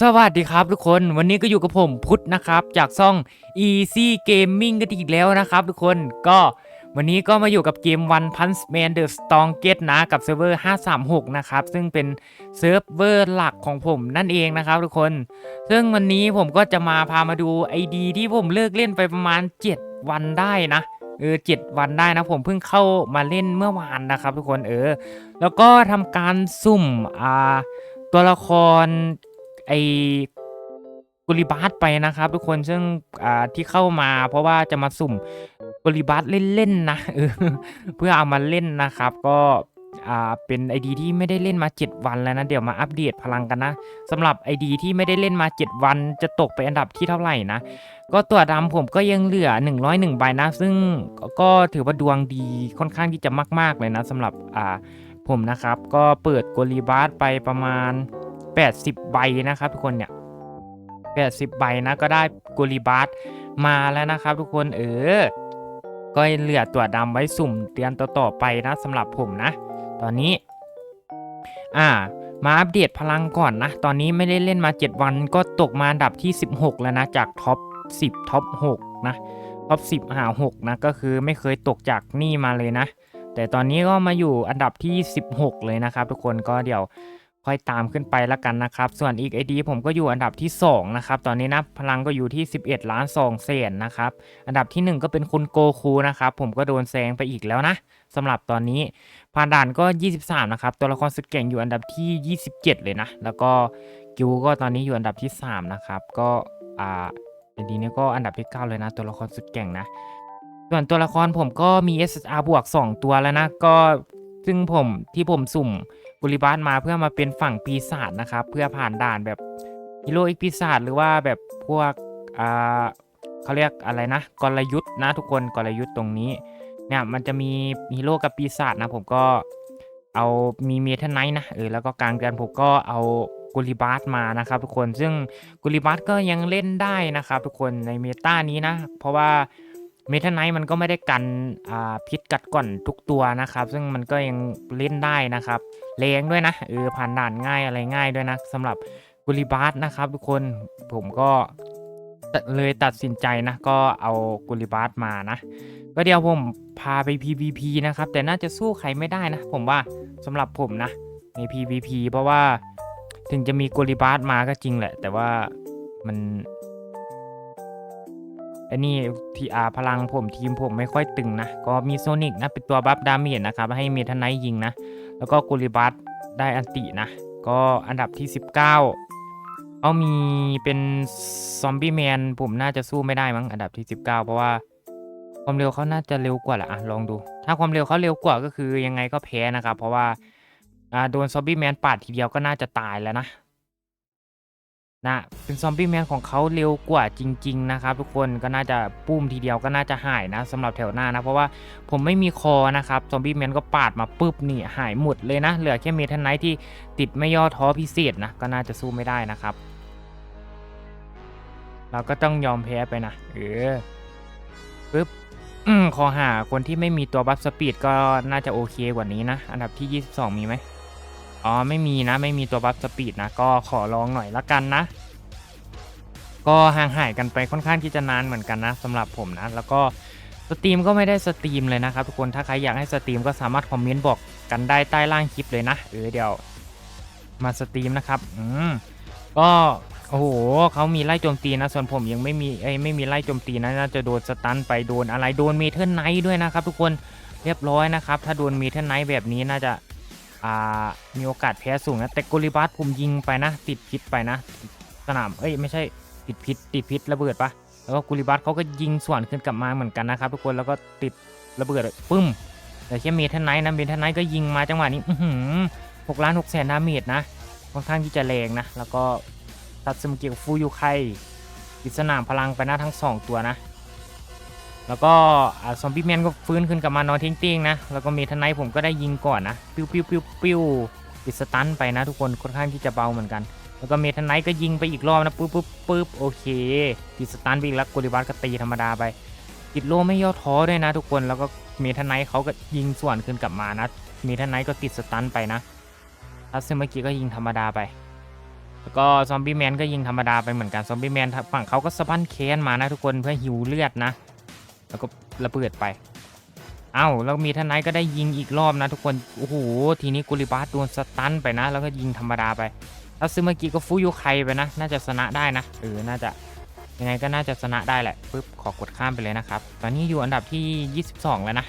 สวัสดีครับทุกคนวันนี้ก็อยู่กับผมพุทธนะครับ จากช่อง Easy Gaming กันอีกแล้วนะครับทุกคนก็วันนี้ก็มาอยู่กับเกม One Punch Man The Strongest นะ กับเซิร์ฟเวอร์ 536 นะครับ ซึ่งเป็นเซิร์ฟเวอร์หลักของผมนั่นเองนะครับทุกคน ซึ่งวันนี้ผมก็จะมาพามาดู ID ที่ผมเลิกเล่นไปประมาณ 7 วันได้นะเออเจ็ดวันได้นะผมเพิ่งเข้ามาเล่นเมื่อวานนะครับ ทุกคนเออ แล้วก็ทำการสุ่มอ่าตัวละคร ไอกุลิบาสไปนะครับ ทุกคนซึ่งอ่าที่เข้ามาเพราะว่าจะมาสุ่มกุลิบาสเล่นๆนะเพื่อเอามาเล่นนะครับ ก็อ่าเป็น ID ที่ไม่ได้เล่นมา 7 วันแล้วนะ เดี๋ยวมาอัปเดตพลังกันนะสำหรับ ID ที่ไม่ได้เล่นมา 7 วัน จะตกไปอันดับที่เท่าไหร่นะ ก็ตัวดำผมก็ยังเหลือ 101 ใบนะ ซึ่งก็ถือว่าดวงดีค่อนข้างที่จะมาก ๆ เลยนะสำหรับอ่าผมนะครับ ก็เปิดโกลิบาสไปประมาณ 80 ใบนะครับทุกคนเนี่ย80 ใบนะก็ได้กุลิบาสมาแล้วนะครับทุกคนเออ ก็เหลือตัวดำไว้สุ่มเตือนต่อๆไปนะสำหรับผมนะ ตอนนี้ อ่า มาอัปเดตพลังก่อนนะ ตอนนี้ไม่ได้เล่นมา 7 วันก็ตกมาอันดับที่ 16 แล้วนะ จากท็อป 10 ท็อป 6 นะท็อป 10 หา 6 นะ ก็คือไม่เคยตกจากนี่มาเลยนะ แต่ตอนนี้ก็มาอยู่อันดับที่ 16 เลยนะครับทุกคนก็เดี๋ยว ค่อยตามขึ้นไปล้วกันนะครับ ส่วนอีกไอดีผมก็อยู่อันดับที่ 2 นะครับ ตอนนี้นะพลังก็อยู่ที่ 11 ล้าน2แสนนะครับ อันดับที่ 1 ก็เป็นคุณโกคูนะครับ ผมก็โดนแซงไปอีกแล้วนะสำหรับตอนนี้ผ่านด่านก็ 23 นะครับ ตัวละครสุดเก่งอยู่อันดับที่ 27 เลยนะ แล้วก็กิวก็ตอนนี้อยู่อันดับที่ 3 นะครับ ก็อ่าไอดีนี้ก็อันดับที่ 9 เลยนะ ตัวละครสุดเก่งนะส่วนตัวละครผมก็มี SSR บวก 2 ตัวแล้วนะก็ซึ่งผมที่ผมสุ่ม บุริบาสมาเพื่อมาเป็นฝั่งปีศาจนะครับ เพื่อผ่านด่านแบบฮีโร่อีกปีศาจหรือว่าแบบพวกอ่าเขาเรียกอะไรนะกลยุทธ์นะทุกคนกลยุทธ์ตรงนี้เนี่ยมันจะมีฮีโร่กับปีศาจนะผมก็เอามีเมทัลไนท์นะเออแล้วก็กลางเดือนผมก็เอากุลิบาสมานะครับทุกคนซึ่งกุลิบาสก็ยังเล่นได้นะครับทุกคนในเมตานี้นะ เพราะว่า เมทัลไนท์มันก็ไม่ได้กันพิษกัดก่อนทุกตัวนะครับ ซึ่งมันก็ยังเล่นได้นะครับแรงด้วยนะเออผ่านด่านง่ายอะไรง่ายด้วยนะสำหรับกุลิบาสนะครับ ทุกคนผมก็เลยตัดสินใจนะก็เอากุลิบาสมานะ ก็เดี๋ยวผมพาไป PVP นะครับ แต่น่าจะสู้ใครไม่ได้นะ ผมว่าสำหรับผมนะใน PVP เพราะว่าถึงจะมีกุลิบาสมาก็จริงแหละ แต่ว่ามัน อันนี้ทีอาพลังผมทีมผมไม่ค่อยตึงนะ ก็มีโซนิกนะ เป็นตัวบัฟดาเมจนะครับ ให้เมทันไนยิงนะ แล้วก็กุลิบัสได้อันตินะ ก็อันดับที่ 19 เอามีเป็นซอมบี้แมนผมน่าจะสู้ไม่ได้มั้งอันดับที่ 19 เพราะว่าความเร็วเขาน่าจะเร็วกว่าแหละอะลองดู ถ้าความเร็วเขาเร็วกว่าก็คือยังไงก็แพ้นะครับ เพราะว่าโดนซอมบี้แมนปาดทีเดียวก็น่าจะตายแล้วนะ นะเป็นซอมบี้แมนของเขาเร็วกว่าจริง ๆ นะครับ ทุกคนก็น่าจะปุ้มทีเดียวก็น่าจะหายนะสำหรับแถวหน้านะเพราะว่าผมไม่มีคอนะครับซอมบี้แมนก็ปาดมาปุ๊บนี่หายหมดเลยนะ เหลือแค่เมทัลไนท์ที่ติดไม่ย่อท้อพิเศษนะก็น่าจะสู้ไม่ได้นะครับ เราก็ต้องยอมแพ้ไปนะเออปึ๊บอืมคอหาคนที่ไม่มีตัวบัฟสปีดก็น่าจะโอเคกว่านี้นะ อันดับที่ 22 มีไหม อ๋อไม่มีนะไม่มีตัวบัฟสปีดนะก็ขอลองหน่อยละกันนะ ก็ห่างหายกันไปค่อนข้างที่จะนานเหมือนกันนะสำหรับผมนะ แล้วก็สตรีมก็ไม่ได้สตรีมเลยนะครับทุกคนถ้าใครอยากให้สตรีมก็สามารถคอมเมนต์บอกกันได้ใต้ล่างคลิปเลยนะเออเดี๋ยวมาสตรีมนะครับอืมก็โอ้โหเขามีไล่โจมตีนะ ส่วนผมยังไม่มีเอ้ไม่มีไล่โจมตีนะน่าจะโดนสตันไปโดนอะไรโดนเมทัลไนท์ด้วยนะครับทุกคนเรียบร้อยนะครับ ถ้าโดนเมทัลไนท์แบบนี้น่าจะ มีโอกาสแพ้สูงนะแต่กลิบัสผมยิงไปนะ ติดพิษไปนะ สนามเอ้ยไม่ใช่ติดพิษติดพิษระเบิดปะแล้วก็กุลิบัสเขาก็ยิงส่วนขึ้นกลับมาเหมือนกันนะครับทุกคนแล้วก็ติดระเบิดปึ้มแต่แค่เมทันไนท์นะเมทันไนท์ก็ยิงมาจังหวะนี้หกล้านหกแสนดาเมจนะค่อนข้างที่จะแรงนะแล้วก็ตัดสมเกียวฟูยูไคปิดสนามพลังไปหน้าทั้งสองตัวนะ แล้วก็ซอมบี้แมนก็ฟื้นขึ้นกลับมานอนทิ้งๆนะ แล้วก็เมทันไนท์ผมก็ได้ยิงก่อนนะ ปิ้วปิ้วปิ้วปิ้วติดสตันไปนะทุกคนค่อนข้างที่จะเบาเหมือนกัน แล้วก็เมทันไนท์ก็ยิงไปอีกรอบนะปุ๊บปุ๊บปุ๊บโอเคติดสตันไปอีกแล้วกลิบัสก็ตีธรรมดาไปติดโลไม่ย่อท้อด้วยนะทุกคนแล้วก็เมทันไนท์เขาก็ยิงส่วนขึ้นกลับมานะเมทันไนท์ก็ติดสตันไปนะทัสซึเมื่อกี้ก็ยิงธรรมดาไปแล้วก็ซอมบี้แมนก็ยิงธรรมดาไปเหมือนกันซอมบี้แมนฝั่งเขาก็สะบั้นแค้นมานะทุกคนเพื่อหิวเลือดนะ แล้วก็ระเบิดไป เอ้าแล้วมีทนายก็ได้ยิงอีกรอบนะทุกคน โอ้โห ทีนี้กุลิบาสโดนสตันไปนะ แล้วก็ยิงธรรมดาไปถ้าซื้อเมื่อกี้ก็ฟูยูไคไปนะ น่าจะชนะได้นะ เออ น่าจะ ยังไงก็น่าจะชนะได้แหละปึ๊บ ขอกดข้ามไปเลยนะครับ ตอนนี้อยู่อันดับที่ 22 แล้วนะ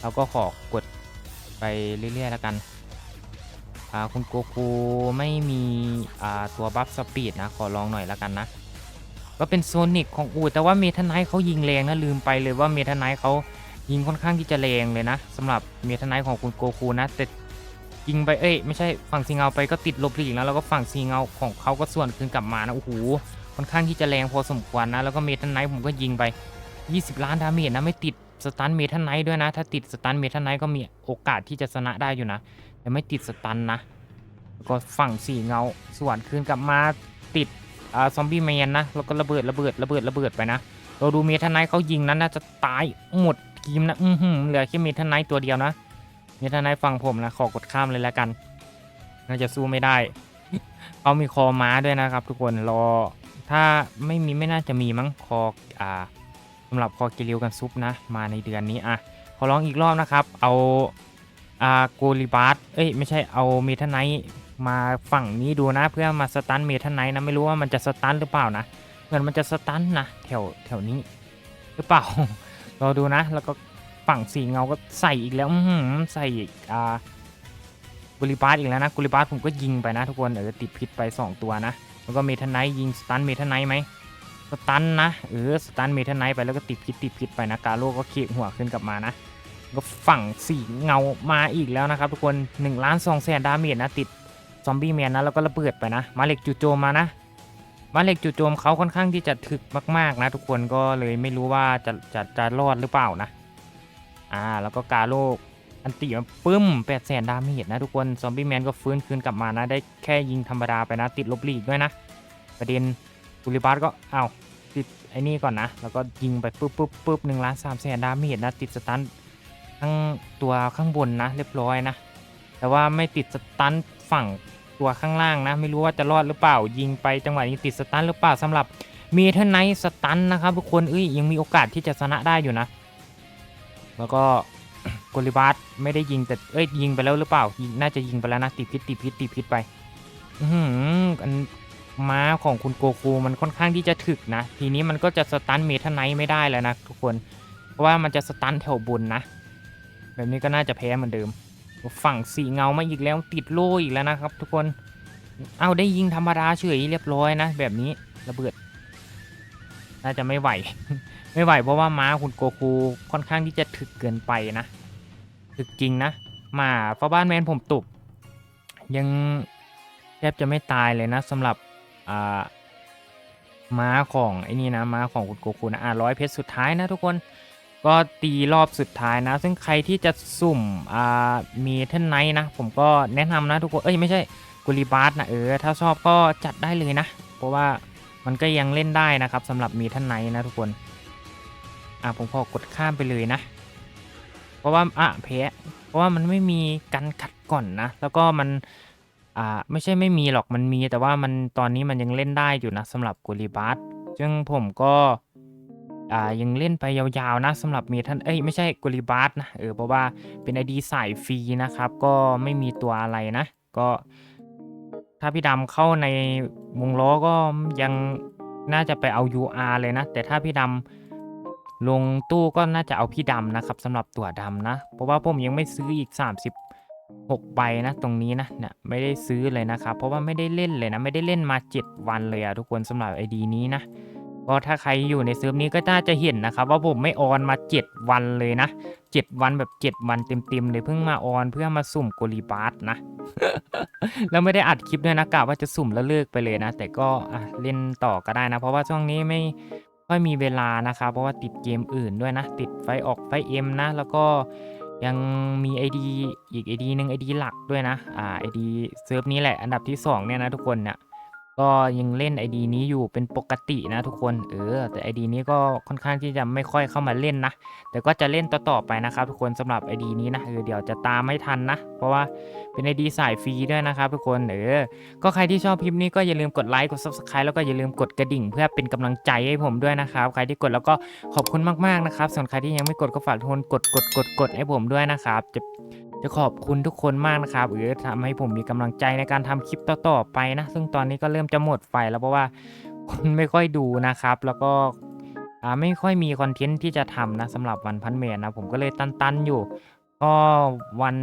เราก็ขอกดไปเรื่อย ๆ แล้วกันคุณโกคูไม่มีตัวบัฟสปีดนะ ขอลองหน่อยแล้วกันนะ ก็เป็นโซนิกของอูแต่ว่าเมทันไนท์เขายิงแรงนะลืมไปเลยว่าเมทันไนท์เขายิงค่อนข้างที่จะแรงเลยนะสำหรับเมทันไนท์ของคุณโกคูนะแต่ยิงไปเอ้ยไม่ใช่ฝั่งซีเงาไปก็ติดลบหลีกแล้วแล้วก็ฝั่งซีเงาของเขาก็ส่วนคืนกลับมานะโอ้โหค่อนข้างที่จะแรงพอสมควรนะแล้วก็เมทันไนท์ผมก็ยิงไป 20 ล้านดาเมจนะไม่ติดสตันเมทันไนท์ด้วยนะ ถ้าติดสตันเมทันไนท์ก็มีโอกาสที่จะชนะได้อยู่นะ แต่ไม่ติดสตันนะแล้วก็ฝั่งสีเงาส่วนคืนกลับมาติด อ่าซอมบี้แมนนะแล้วก็ระเบิดระเบิดระเบิดระเบิดไปนะ เราดูเมทันไนท์เขายิงนั้นน่าจะตายหมดทีมนะอือหือเหลือแค่เมทันไนท์ตัวเดียวนะเมทันไนท์ฟังผมนะขอกดข้ามเลยแล้วกัน น่าจะสู้ไม่ได้เขามีคอม้าด้วยนะครับ ทุกคนรอถ้าไม่มีไม่น่าจะมีมั้งคออ่าสำหรับคอกิริวกันซุปนะ มาในเดือนนี้อะขอร้องอีกรอบนะครับ เอาอ่าโกลิบาสเอ้ยไม่ใช่เอาเมทันไนท์ มาฝั่งนี้ดูนะ เพื่อมาสตันเมทันไนท์นะไม่รู้ว่ามันจะสตันหรือเปล่านะเหมือนมันจะสตันนะแถวแถวนี้ หรือเปล่ารอดูนะ แล้วก็ฝั่งสีเงาก็ใส่อีกแล้วใส่อีกอ่ากุลิบาสอีกแล้วนะกุลิบาสผมก็ยิงไปนะทุกคนเออติดพิษไป 2 ตัวนะแล้วก็เมทันไนท์ยิงสตันเมทันไนท์ไหมสตันนะเออสตันเมทันไนท์ไปแล้วก็ติดพิษติดพิษไปนะกาโลก็เคียหัวขึ้นกลับมานะก็ฝั่งสีเงามาอีกแล้วนะครับทุกคน1ล้าน2แสนดาเมจนะติด ซอมบี้แมนนะแล้วก็ระเบิดไปนะ มาเหล็กจู่โจมมานะ มาเหล็กจู่โจมเขาค่อนข้างที่จะถึกมาก ๆ นะ ทุกคนก็เลยไม่รู้ว่าจะจะจะรอดหรือเปล่านะ อ่าแล้วก็กาโลกอันติมาปึ้มแปดแสนดาเมจนะทุกคนซอมบี้แมนก็ฟื้นคืนกลับมานะ ได้แค่ยิงธรรมดาไปนะ ติดลบหลีกด้วยนะ ประเด็นกุลิบาสก็เอ้าติดไอ้นี่ก่อนนะ แล้วก็ยิงไปปุ๊บปุ๊บปุ๊บหนึ่งล้านสามแสนดาเมจนะ ติดสตันทั้งตัวข้างบนนะ เรียบร้อยนะ แต่ว่าไม่ติดสตันฝั่ง ตัวข้างล่างนะ ไม่รู้ว่าจะรอดหรือเปล่า ยิงไปจังหวะนี้ติดสตันหรือเปล่าสำหรับเมเทอร์ไนท์สตันนะครับทุกคนเอ้ยยังมีโอกาสที่จะชนะได้อยู่นะ แล้วก็โกลิบาสไม่ได้ยิงแต่เอ้ยยิงไปแล้วหรือเปล่ายิงน่าจะยิงไปแล้วนะติดพิษติดพิษติดพิษไป อือหืออันม้าของคุณโกคูมันค่อนข้างที่จะถึกนะ ทีนี้มันก็จะสตันเมทันไนท์ไม่ได้แล้วนะทุกคน เพราะว่ามันจะสตันแถวบนนะ แบบนี้ก็น่าจะแพ้เหมือนเดิม ฝั่งสีเงามาอีกแล้วติดโล่อีกแล้วนะครับ ทุกคน เอาได้ยิงธรรมดาเฉยเรียบร้อยนะ แบบนี้ระเบิด น่าจะไม่ไหว ไม่ไหวเพราะว่าม้าคุณโกคูค่อนข้างที่จะถึกเกินไปนะถึกจริงนะ มาฟ้าบ้านแมนผมตุบยังแทบจะไม่ตายเลยนะสำหรับอ่าม้าของไอ้นี่นะม้าของคุณโกคูนะอ่าร้อยเพชรสุดท้ายนะทุกคน ก็ตีรอบสุดท้ายนะ ซึ่งใครที่จะสุ่มอ่ามีเทนไนท์นะ ผมก็แนะนำนะทุกคน เอ้ยไม่ใช่กุลิบาสนะเออ ถ้าชอบก็จัดได้เลยนะ เพราะว่ามันก็ยังเล่นได้นะครับสำหรับมีเทนไนท์นะทุกคน อ่าผมขอกดข้ามไปเลยนะ เพราะว่าอะแพ้เพราะว่ามันไม่มีกันขัดก่อนนะ แล้วก็มันอ่าไม่ใช่ไม่มีหรอกมันมี แต่ว่ามันตอนนี้มันยังเล่นได้อยู่นะสำหรับกุลิบาสซึ่งผมก็ อ่ายังเล่นไปยาวๆนะสำหรับเมทันเอ้ยไม่ใช่กุลิบาสนะเออเพราะว่าเป็นไอดีสายฟรีนะครับ ก็ไม่มีตัวอะไรนะ ก็ถ้าพี่ดำเข้าในวงล้อก็ยังน่าจะไปเอา UR เลยนะ แต่ถ้าพี่ดำลงตู้ก็น่าจะเอาพี่ดำนะครับสำหรับตัวดำนะ เพราะว่าผมยังไม่ซื้ออีก 36ใบนะตรงนี้นะเนี่ยไม่ได้ซื้อเลยนะครับ เพราะว่าไม่ได้เล่นเลยนะ ไม่ได้เล่นมา 7 วันเลยอะทุกคนสำหรับไอดีนี้นะ ก็ถ้าใครอยู่ในเซิร์ฟนี้ก็น่าจะเห็นนะครับ ว่าผมไม่ออนมา 7 วันเลยนะ 7 วันแบบ 7 วันเต็มๆเลยเพิ่งมาออนเพื่อมาสุ่มโกลีบาสนะ แล้วไม่ได้อัดคลิปด้วยนะกะว่าจะสุ่มแล้วเลิกไปเลยนะ แต่ก็เล่นต่อก็ได้นะ เพราะว่าช่วงนี้ไม่ค่อยมีเวลานะครับ เพราะว่าติดเกมอื่นด้วยนะ ติดไฟออกไฟเอ็มนะ แล้วก็ยังมี ID อีก ID หนึ่ง ID หลักด้วยนะ อ่า ID เซิร์ฟนี้แหละ อันดับที่สองเนี่ยนะทุกคนเนี่ย ก็ยังเล่น ID นี้อยู่เป็นปกตินะทุกคนเออแต่ ID นี้ก็ค่อนข้างที่จะไม่ค่อยเข้ามาเล่นนะ แต่ก็จะเล่นต่อๆไปนะครับ ทุกคนสำหรับ ID นี้นะเออเดี๋ยวจะตามไม่ทันนะ เพราะว่าเป็น ID สายฟรีด้วยนะครับทุกคนเออก็ใครที่ชอบคลิปนี้ก็อย่าลืมกดไลค์กด subscribe แล้วก็อย่าลืมกดกระดิ่ง เพื่อเป็นกำลังใจให้ผมด้วยนะครับ ใครที่กดแล้วก็ขอบคุณมากๆนะครับส่วนใครที่ยังไม่กดก็ฝากทุกคนกดกดกดกดให้ผมด้วยนะครับจะ จะขอบคุณทุกคนมากนะครับเออทำให้ผมมีกำลังใจในการทำคลิปต่อๆไปนะ ซึ่งตอนนี้ก็เริ่มจะหมดไฟแล้วเพราะว่าคนไม่ค่อยดูนะครับ แล้วก็ไม่ค่อยมีคอนเทนต์ที่จะทำนะสำหรับวันพันเมนนะผมก็เลยตันๆอยู่ ก็วัน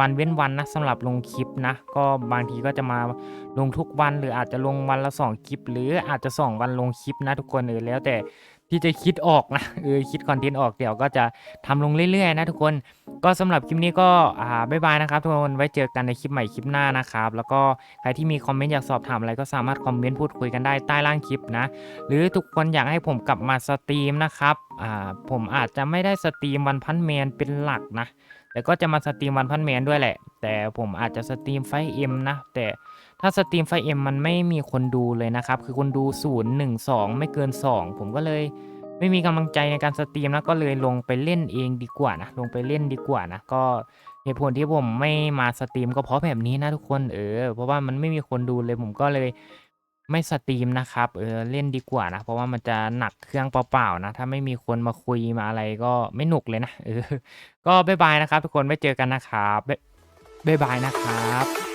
วันเว้นวันนะสำหรับลงคลิปนะ ก็บางทีก็จะมาลงทุกวันหรืออาจจะลงวันละ 2 คลิป หรืออาจจะ 2 วันลงคลิปนะทุกคนเออแล้วแต่ ที่จะคิดออกนะเออคิดคอนเทนต์ออกเดี๋ยวก็จะทำลงเรื่อยๆนะทุกคนก็สำหรับคลิปนี้ก็อ่าบ๊ายบายนะครับทุกคนไว้เจอกันในคลิปใหม่คลิปหน้านะครับ แล้วก็ใครที่มีคอมเมนต์อยากสอบถามอะไรก็สามารถคอมเมนต์พูดคุยกันได้ใต้ล่างคลิปนะหรือทุกคนอยากให้ผมกลับมาสตรีมนะครับอ่าผมอาจจะไม่ได้สตรีมวันพันแมนเป็นหลักนะแต่ก็จะมาสตรีมวันพันแมนด้วยแหละ แต่ผมอาจจะสตรีมไฟเอ็มนะแต่ ถ้าสตรีมไฟเอ็มมันไม่มีคนดูเลยนะครับ คือคนดู0 1 2ไม่เกิน 2 ผมก็เลยไม่มีกำลังใจในการสตรีมนะก็เลยลงไปเล่นเองดีกว่านะ ลงไปเล่นดีกว่านะ ก็เหตุผลที่ผมไม่มาสตรีมก็เพราะแบบนี้นะทุกคนเออ เพราะว่ามันไม่มีคนดูเลยผมก็เลยไม่สตรีมนะครับเออเล่นดีกว่านะ เพราะว่ามันจะหนักเครื่องเปล่าๆนะ ถ้าไม่มีคนมาคุยมาอะไรก็ไม่หนุกเลยนะเออ ก็บ๊ายบายนะครับ ทุกคนไว้เจอกันนะครับบ๊ายบ๊ายบายนะครับ